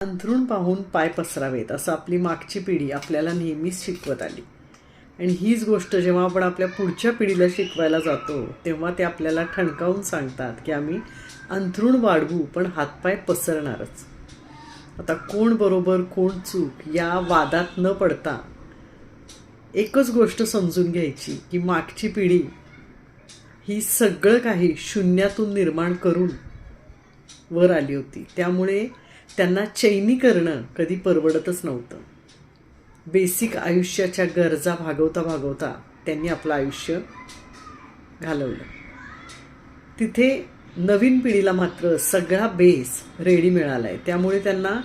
अंथरूण पाहून पाय पसरावेत असं आपली मागची पिढी आपल्याला नेहमीच शिकवत आली. आणि हीच गोष्ट जेव्हा आपण आपल्या पुढच्या पिढीला शिकवायला जातो तेव्हा ते आपल्याला ठणकावून सांगतात की आम्ही अंथरूण वाढवू पण हातपाय पसरणारच. आता कोण बरोबर कोण चूक या वादात न पडता एकच गोष्ट समजून घ्यायची की मागची पिढी ही सगळं काही शून्यातून निर्माण करून वर आली होती. त्यामुळे त्यांना चैनी करणं कधी परवडतच नव्हतं. बेसिक आयुष्याच्या गरजा भागवता भागवता त्यांनी आपलं आयुष्य घालवलं. तिथे नवीन पिढीला मात्र सगळा बेस रेडी मिळाला आहे त्यामुळे त्यांना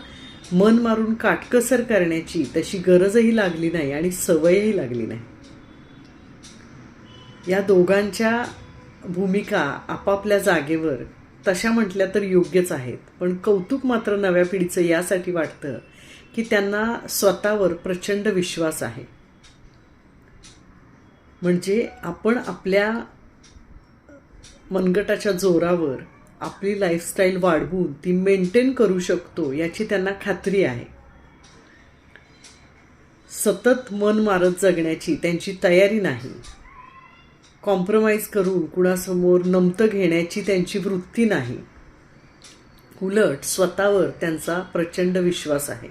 मन मारून काटकसर करण्याची तशी गरजही लागली नाही आणि सवयही लागली नाही. या दोघांच्या भूमिका आपापल्या जागेवर तशा म्हटल्या तर योग्यच आहेत. पण कौतुक मात्र नव्या पिढीचं यासाठी वाटतं की त्यांना स्वतःवर प्रचंड विश्वास आहे. म्हणजे आपण आपल्या मनगटाच्या जोरावर आपली लाईफस्टाईल वाढवून ती मेंटेन करू शकतो याची त्यांना खात्री आहे. सतत मन मारत जगण्याची त्यांची तयारी नाही. कॉम्प्रोमाइज करून कुणासमोर नमतं घेण्याची त्यांची वृत्ती नाही. उलट स्वतःवर त्यांचा प्रचंड विश्वास आहे.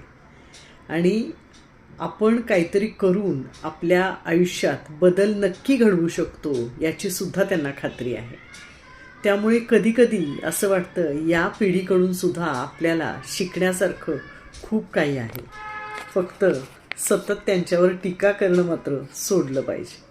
आणि आपण काहीतरी करून आपल्या आयुष्यात बदल नक्की घडवू शकतो याची सुद्धा त्यांना खात्री आहे. त्यामुळे कधीकधी असं वाटतं या पिढीकडून सुद्धा आपल्याला शिकण्यासारखं खूप काही आहे. फक्त सतत त्यांच्यावर टीका करणं मात्र सोडलं पाहिजे.